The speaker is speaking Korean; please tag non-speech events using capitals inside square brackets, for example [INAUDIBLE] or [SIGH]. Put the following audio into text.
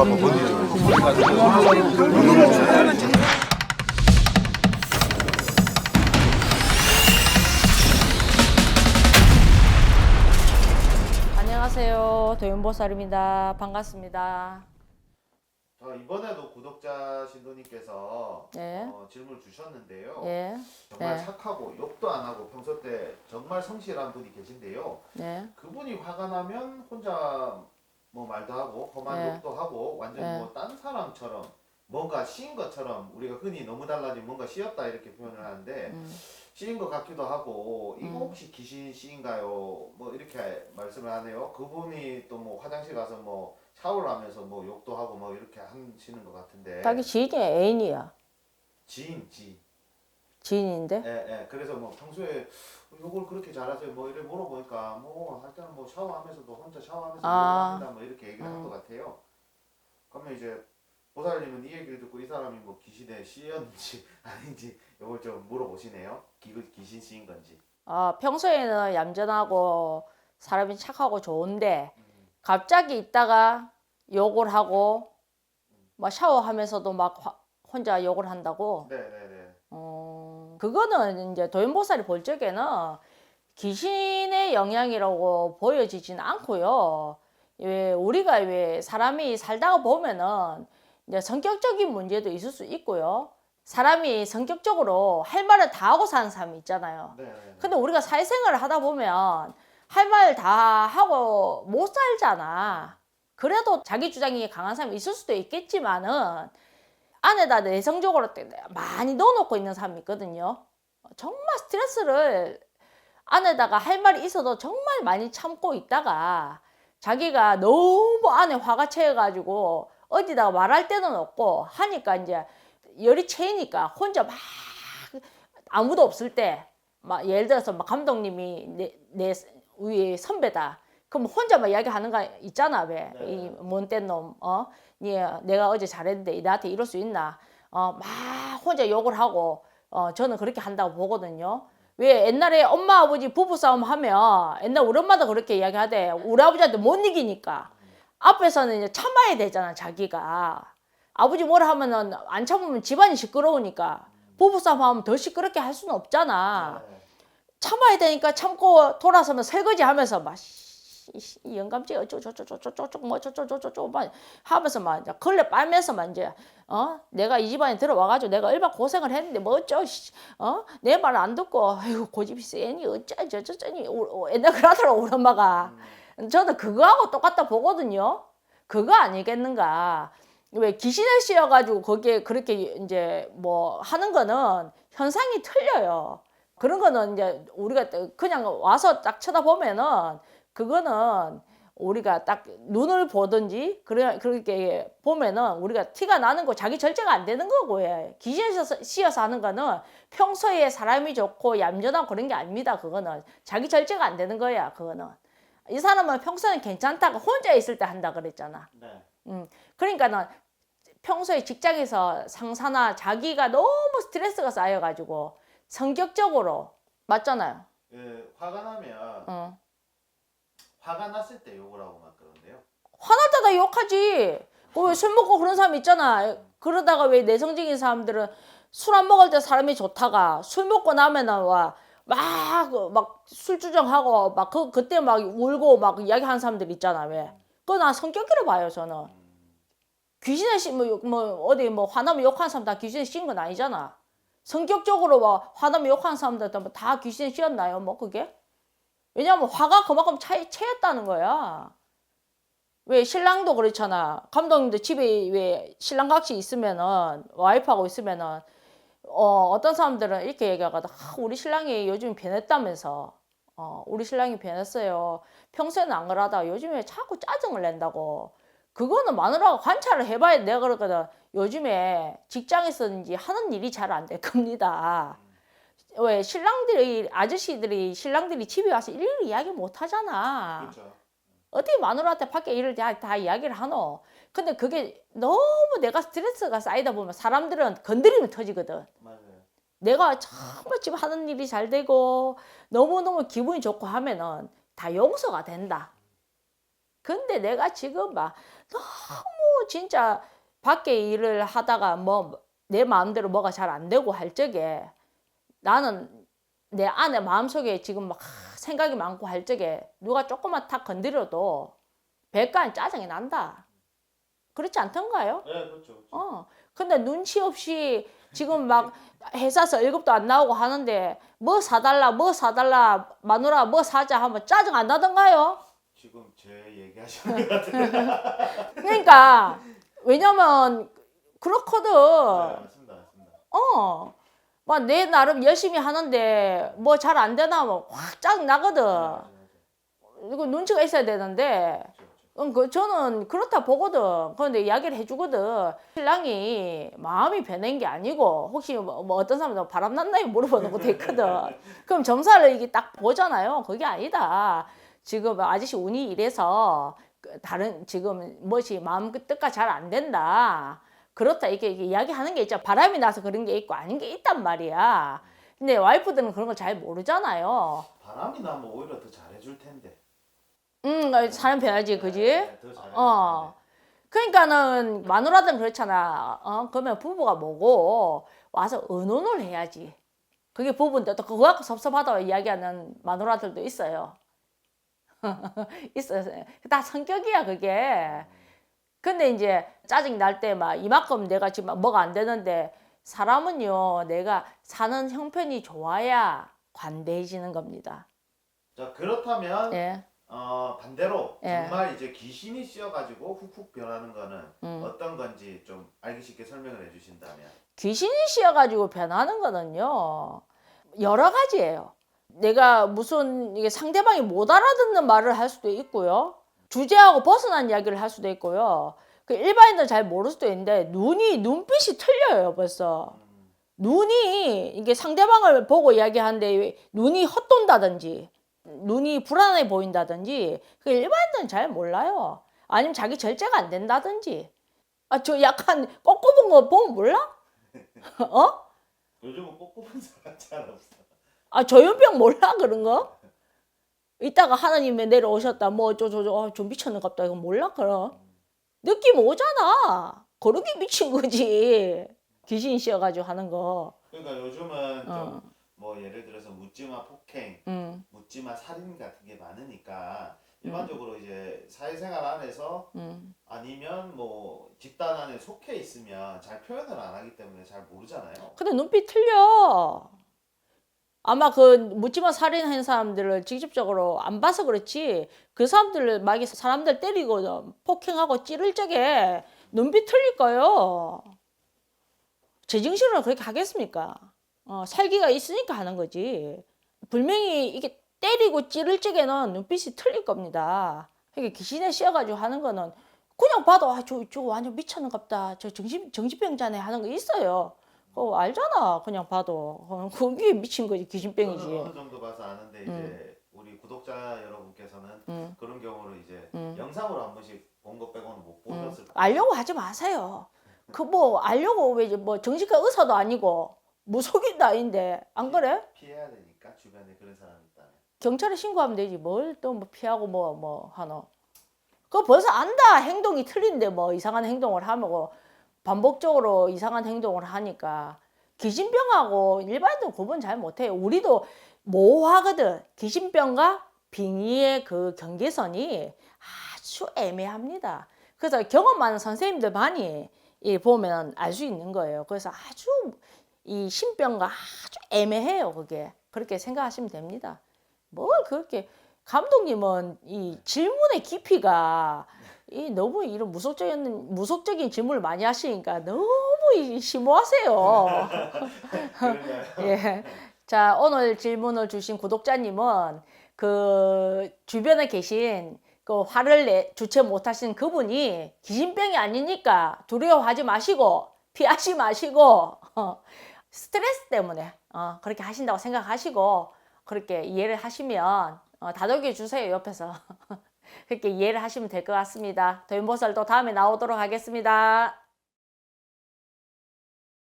한번 보여주세요. 안녕하세요. 도윤보살입니다. 반갑습니다. 자, 이번에도 구독자 신도님께서 예. 어, 질문을 주셨는데요. 예. 정말 네. 착하고 욕도 안 하고 평소 때 정말 성실한 분이 계신데요. 네. 그분이 화가 나면 혼자 뭐 말도 하고 험한 네. 욕도 하고 완전 네. 뭐딴 사람처럼 뭔가 씌인 것처럼 우리가 흔히 너무 달라진 뭔가 씌었다 이렇게 표현을 하는데 음. 씌인 것 같기도 하고 이거 음. 혹시 귀신 씌인가요? 뭐 이렇게 말씀을 하네요. 그분이 또 뭐 화장실 가서 뭐 샤워를 하면서 뭐 욕도 하고 뭐 이렇게 하시는 것 같은데 자기 지인이 애인이야. 지인 지. 지인인데. 예, 예. 그래서 뭐 평소에 욕을 그렇게 잘하세요. 뭐 이래 물어보니까 뭐 일단 뭐 샤워하면서도 혼자 샤워하면서 아. 합니다. 뭐 이렇게 얘기를 한 음. 것 같아요. 그러면 이제 보살님은 이 얘기를 듣고 이 사람이 뭐 귀신에 씌였는지 [LAUGHS] 아닌지 이걸 좀 물어보시네요. 기, 귀신 씌인 건지. 아, 평소에는 얌전하고 사람이 착하고 좋은데 갑자기 있다가 욕을 하고 막 샤워하면서도 막 화- 혼자 욕을 한다고. 네, 네, 네. 어, 그거는 이제 도인보살이 볼 적에는 귀신의 영향이라고 보여지진 않고요. 왜 우리가 왜 사람이 살다가 보면은 이제 성격적인 문제도 있을 수 있고요. 사람이 성격적으로 할 말을 다 하고 사는 사람이 있잖아요. 네, 네, 네. 근데 우리가 사회생활을 하다 보면 할 말 다 하고 못 살잖아. 그래도 자기 주장이 강한 사람이 있을 수도 있겠지만은 안에다 내성적으로 많이 넣어놓고 있는 사람이 있거든요. 정말 스트레스를 안에다가 할 말이 있어도 정말 많이 참고 있다가 자기가 너무 안에 화가 채여가지고 어디다가 말할 데는 없고 하니까 이제 열이 채이니까 혼자 막 아무도 없을 때 막 예를 들어서 막 감독님이 내, 내 위에 선배다. 그럼 혼자 막 이야기하는 거 있잖아 왜? 네. 이 못된 놈, 어? 니 내가 어제 잘했는데 나한테 이럴 수 있나? 어, 막 혼자 욕을 하고 어, 저는 그렇게 한다고 보거든요. 왜 옛날에 엄마 아버지 부부 싸움 하면 옛날 우리 엄마도 그렇게 이야기하대. 우리 아버지한테 못 이기니까 앞에서는 이제 참아야 되잖아 자기가. 아버지 뭐라 하면은 안 참으면 집안이 시끄러우니까 부부 싸움 하면 더 시끄럽게 할 수는 없잖아. 네. 참아야 되니까 참고 돌아서면 설거지 하면서 막 영감지 어쩌저쩌저쩌저쩌 뭐 저저저저저 막 하면서 막 걸레 빨면서 막 이제 어 내가 이 집안에 들어와가지고 내가 얼마 고생을 했는데 뭐 어쩌 어내 말 안 듣고 아이고 고집이 세니 어쩌저저쩌니 옛날 그러더라고 우리 엄마가 저는 그거하고 똑같다 보거든요 그거 아니겠는가 왜 귀신을 씌워가지고 거기에 그렇게 이제 뭐 하는 거는 현상이 틀려요. 그런 거는 이제 우리가 그냥 와서 딱 쳐다보면은 그거는 우리가 딱 눈을 보든지 그래 그렇게 보면은 우리가 티가 나는 거 자기 절제가 안 되는 거고 예. 귀신에서 씌어서 하는 거는 평소에 사람이 좋고 얌전하고 그런 게 아닙니다. 그거는 자기 절제가 안 되는 거야. 그거는 이 사람은 평소에는 괜찮다가 혼자 있을 때 한다 그랬잖아. 네. 그러니까는 평소에 직장에서 상사나 자기가 너무 스트레스가 쌓여가지고 성격적으로 맞잖아요. 그 화가 어. 화가 났을 때 욕을 하고 막 그러는데요. 화날 때다 욕하지. 그술 먹고 그런 사람 있잖아. 그러다가 왜 내성적인 사람들은 술 안 먹을 때 사람이 좋다가 술 먹고 나면은 와 막 막 술주정하고 막 그 그때 막 울고 막 이야기하는 사람들 있잖아. 왜? 그거 난 성격이라 봐요 저는. 귀신에 씌뭐 뭐 어디 뭐 화나면 욕하는 사람 다 귀신에 씌인 건 아니잖아. 성격적으로 막 화나면 욕하는 사람들 다 귀신에 씌었나요? 뭐 그게? 왜냐면 화가 그만큼 차에 채였다는 거야. 왜 신랑도 그렇잖아. 감독님도 집에 왜 신랑 같이 있으면은 와이프하고 있으면은 어 어떤 사람들은 이렇게 얘기하거든. 아, 우리 신랑이 요즘 변했다면서. 어 우리 신랑이 변했어요. 평소에는 안 그러다 요즘에 자꾸 짜증을 낸다고. 그거는 마누라가 관찰을 해봐야 내가 그러거든. 요즘에 직장에서든지 하는 일이 잘 안 될 겁니다. 왜 신랑들이 아저씨들이 신랑들이 집에 와서 일일이 이야기 못 하잖아. 그렇죠. 어떻게 마누라한테 밖에 일을 다, 다 이야기를 하노? 근데 그게 너무 내가 스트레스가 쌓이다 보면 사람들은 건드리면 터지거든. 맞아요. 내가 정말 집 하는 일이 잘 되고 너무너무 기분이 좋고 하면은 다 용서가 된다. 근데 내가 지금 막 너무 진짜 밖에 일을 하다가 뭐 내 마음대로 뭐가 잘 안 되고 할 적에 나는 내 안에 마음속에 지금 막 생각이 많고 할 적에 누가 조금만 탁 건드려도 배가엔 짜증이 난다. 그렇지 않던가요? 네, 그렇죠. 그렇죠. 어. 근데 눈치 없이 지금 막 회사에서 월급도 안 나오고 하는데 뭐 사달라 뭐 사달라 마누라 뭐 사자 하면 짜증 안 나던가요? 지금 제 얘기하시는 것 같은데. [LAUGHS] 그러니까 왜냐면 그렇거든. 네, 맞습니다, 맞습니다. 어. 막 내 나름 열심히 하는데 뭐 잘 안 되나 뭐확 짜증 나거든. 맞아요, 맞아요. 이거 눈치가 있어야 되는데 그렇죠, 그렇죠. 음, 그 저는 그렇다 보거든. 그런데 이야기를 해주거든. 신랑이 마음이 변한 게 아니고 혹시 뭐, 뭐 어떤 사람들 바람 났나요 물어보는 것도 있거든. 그럼 점사를 이게 딱 보잖아요. 그게 아니다. 지금 아저씨 운이 이래서 그 다른 지금 뭐지 마음 그 뜻과 잘 안 된다. 그렇다 이렇게, 이렇게 이야기하는 게 있죠. 바람이 나서 그런 게 있고 아닌 게 있단 말이야. 근데 와이프들은 그런 걸 잘 모르잖아요. 바람이 나면 오히려 더 잘해줄 텐데. 음, 사람 변하지, 그지? 네, 더 잘해줄 어. 그러니까는 마누라든 그렇잖아. 어, 그러면 부부가 뭐고 와서 의논을 해야지. 그게 부부인데 또 그거 갖고 섭섭하다고 이야기하는 마누라들도 있어요. [LAUGHS] 있어요. 다 성격이야 그게. 근데 이제 짜증 날 때 막 이만큼 내가 지금 뭐가 안 되는데 사람은요 내가 사는 형편이 좋아야 관대해지는 겁니다. 자 그렇다면 예. 어, 반대로 예. 정말 이제 귀신이 씌어가지고 훅훅 변하는 거는 음. 어떤 건지 좀 알기 쉽게 설명을 해주신다면. 귀신이 씌어가지고 변하는 거는요 여러 가지예요. 내가 무슨 이게 상대방이 못 알아듣는 말을 할 수도 있고요. 주제하고 벗어난 이야기를 할 수도 있고요. 그 일반인들 잘 모를 수도 있는데 눈이 눈빛이 틀려요 벌써. 음, 눈이 이게 상대방을 보고 이야기하는데 눈이 헛돈다든지 눈이 불안해 보인다든지 그 일반인들은 잘 몰라요. 아니면 자기 절제가 안 된다든지. 아 저 약간 꺾어본 거 보면 몰라? [LAUGHS] 어? 요즘은 꼭 뽑은 사람 잘 없어. 아 조현병 몰라 그런 거? 이따가 하나님이 내려오셨다. 뭐 어쩌저쩌 좀 미쳤는갑다. 이거 몰라? 그럼. 느낌 오잖아. 그러게 미친 거지. 귀신 씌어가지고 하는 거. 그러니까 요즘은 어. 좀뭐 예를 들어서 묻지마 폭행, 응, 묻지마 살인 같은 게 많으니까 일반적으로 이제 사회생활 안에서 응. 아니면 뭐 집단 안에 속해 있으면 잘 표현을 안 하기 때문에 잘 모르잖아요. 근데 눈빛 틀려 아마 그 묻지마 살인한 사람들을 직접적으로 안 봐서 그렇지 그 사람들을 막이 사람들 때리고 폭행하고 찌를 적에 눈빛 틀릴 거예요 제정신으로 그렇게 하겠습니까? 어, 살기가 있으니까 하는 거지. 분명히 이게 때리고 찌를 적에는 눈빛이 틀릴 겁니다. 이게 귀신에 씌어가지고 하는 거는 그냥 봐도 아, 저, 저 완전 미쳤는갑다. 저 정신, 정신병자네 하는 거 있어요. 그거 알잖아. 그냥 봐도. 어, 그게 미친 거지. 귀신병이지. 어느 정도 봐서 아는데 이제 우리 구독자 여러분께서는 음. 그런 경우를 이제 음. 영상으로 한 번씩 본 것 빼고는 못 음. 보셨을 거예요. 알려고 하지 마세요. 그 뭐 알려고 왜뭐 정신과 의사도 아니고 무속인도 아닌데 안 그래? 피해야 되니까 주변에 그런 사람이 있다면. 경찰에 신고하면 되지 뭘 또 뭐 피하고 뭐 뭐 하노 그거 벌써 안다 행동이 틀린데 뭐 이상한 행동을 하고 반복적으로 이상한 행동을 하니까 귀신병하고 일반인들 구분 잘 못해요. 우리도 모호하거든. 귀신병과 빙의의 그 경계선이 아주 애매합니다. 그래서 경험 많은 선생님들 많이 이 보면 알 수 있는 거예요. 그래서 아주 이 신병과 아주 애매해요 그게. 그렇게 생각하시면 됩니다. 뭘 그렇게 감독님은 이 질문의 깊이가 이 너무 이런 무속적인 무속적인 질문을 많이 하시니까 너무 이 심오하세요. [LAUGHS] 예. 자 오늘 질문을 주신 구독자님은 그 주변에 계신 그 화를 내 주체 못하신 그분이 귀신병이 아니니까 두려워하지 마시고 피하지 마시고 어, [LAUGHS] 스트레스 때문에 어, 그렇게 하신다고 생각하시고 그렇게 이해를 하시면 어, 다독여 주세요 옆에서 [LAUGHS] 그렇게 이해를 하시면 될 것 같습니다. 도인보살도 다음에 나오도록 하겠습니다.